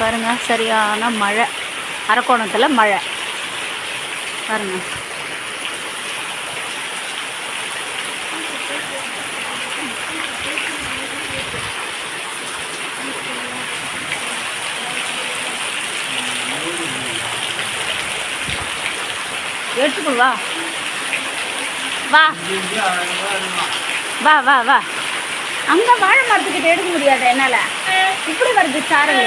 பாருங்கள் சரியான மழை. அரக்கோணத்தில் மழை. பாருங்கள் எடுத்துக்கோ வா. வா. வா வா வா. அங்கே வாழை மரத்துக்கிட்ட எடுக்க முடியாது என்னால். இப்படி வருது சாரல்.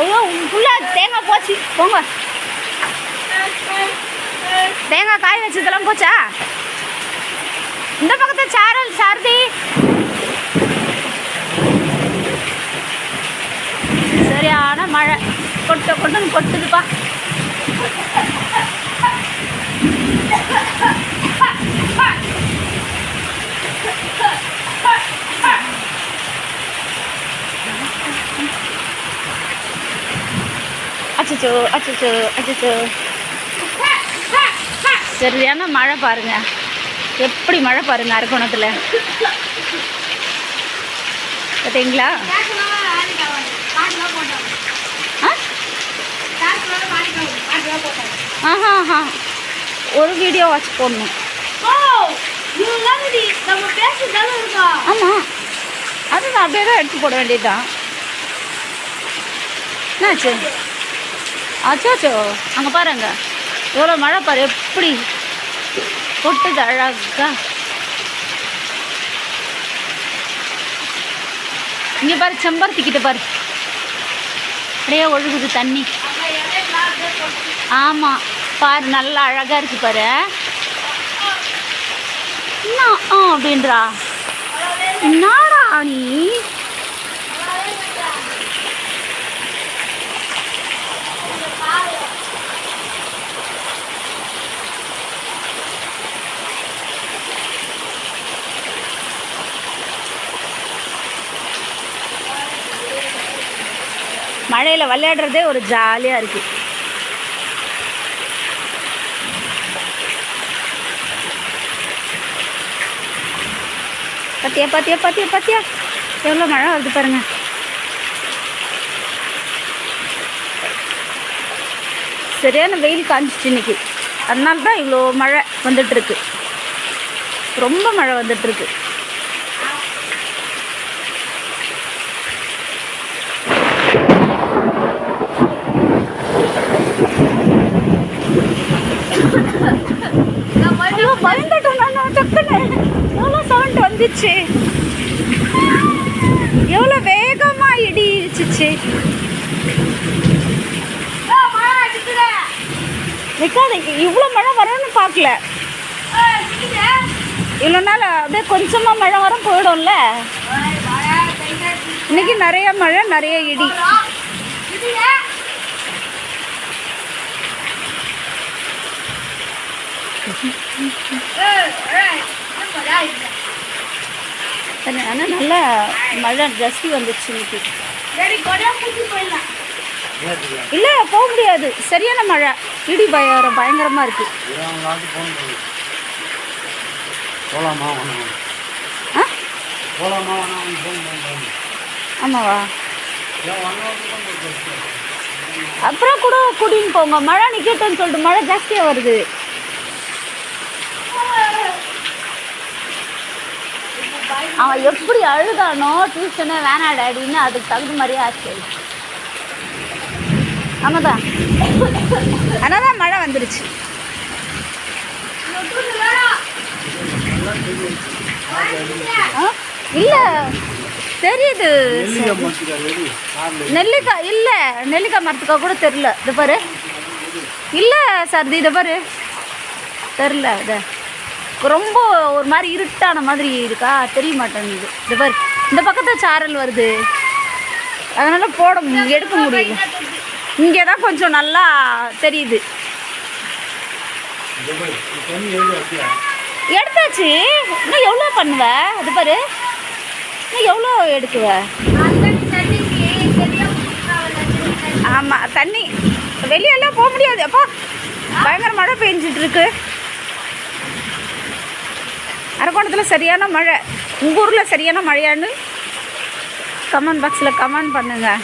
ஐயோ ஃபுல்லாக தேங்காய் போச்சு. போங்க. தேங்காய் காய் வச்சதெல்லாம் போச்சா? இந்த பக்கத்தை சாரல் சாரதி. சரியான மழை. கொட்ட கொட்டுன்னு கொட்டுதுப்பா. அச்சோ அச்சோ அச்சச்சோ. சரியான மழை பாருங்க. எப்படி மழை பாருங்க அரக்கோணத்தில்? பார்த்தீங்களா ஆ? ஆஹா ஆஹா. ஒரு வீடியோ வாட்ச் போடணும். ஆமாம் அதுதான் அப்படியே தான் எடுத்து போட வேண்டியதுதான். என்னாச்சு? அச்சோச்சோ அங்கே பாருங்க. எவ்வளோ மழை பாரு எப்படி கொட்டுது அழகா. இங்கே பாரு செம்பருத்தி கிட்ட பாரு. அப்படியே ஒழுகுது தண்ணி. ஆமாம் பாரு நல்லா அழகாக இருக்கு பாரு. என்ன ஆ அப்படின்றா? என்னடா நீ? மழையில் விளையாடுறதே ஒரு ஜாலியாக இருக்குது பத்தியா பாத்தியா பாத்தியா பாத்தியா? எவ்வளோ மழை வருது பாருங்க. சரியான வெயில் காஞ்சிச்சு இன்னைக்கு. அதனால தான் இவ்வளோ மழை வந்துட்டு இருக்கு ரொம்ப மழை வந்துட்டு இருக்கு ஐயோ, பயந்துட்டேன் நான் டக்குன்னு எவ்வளோ வந்துச்சு எவ்வளோ வேகமா இடி இடிச்சிச்சு. நிக்காத இவ்வளோ மழை வரும்னு பார்க்கல. இவ்வளோ நாள் அப்படியே கொஞ்சமாக மழை வரும் போயிடும்ல. இன்னைக்கு நிறைய மழை நிறைய இடி. ஆனால் நல்ல மழை ஜஸ்தி வந்துச்சு இன்னைக்கு. இல்லை போக முடியாது. சரியான மழை. இடி பயம் பயங்கரமாக இருக்கு. ஆமாவா? அப்புறம் கூட கூட்டின்னு போங்க. மழை நிற்கட்டும்னு சொல்லிட்டு மழை ஜாஸ்தியாக வருது. அவன் எப்படி அழுதானோ டியூஷனே வேணா டேடின்னு அதுக்கு தகுந்த மாதிரியே ஆச்சு. ஆமாதான். ஆனால் தான் மழை வந்துருச்சு. ஆ? இல்லை. தெரியுது. நெல்லிக்காய் இல்லை. நெல்லிக்காய் மரத்துக்காக கூட தெரில இது பாரு. இல்லை சார் இது பாரு. தெரில இதை. ரொம்ப ஒரு மாதிரி இருட்டான மாதிரி இருக்கா? தெரிய மாட்டேங்குது இது பாரு இந்த பக்கத்தில் சாரல் வருது. அதனால் போட மு- எடுக்க முடியல. இங்கே தான் கொஞ்சம் நல்லா தெரியுது. எடுத்தாச்சு. இன்னும் எவ்வளோ பண்ணுவ? அது பாரு. இன்னும் எவ்வளோ எடுக்குவ? ஆமாம் தண்ணி. வெளியெல்லாம் போக முடியாது. அப்பா பயங்கர மழை பெஞ்சிட்டு இருக்கு. அரக்கோணத்தில் சரியான மழை. உங்கள் ஊரில் சரியான மழையான்னு கமெண்ட் பாக்ஸில் கமெண்ட் பண்ணுங்கள்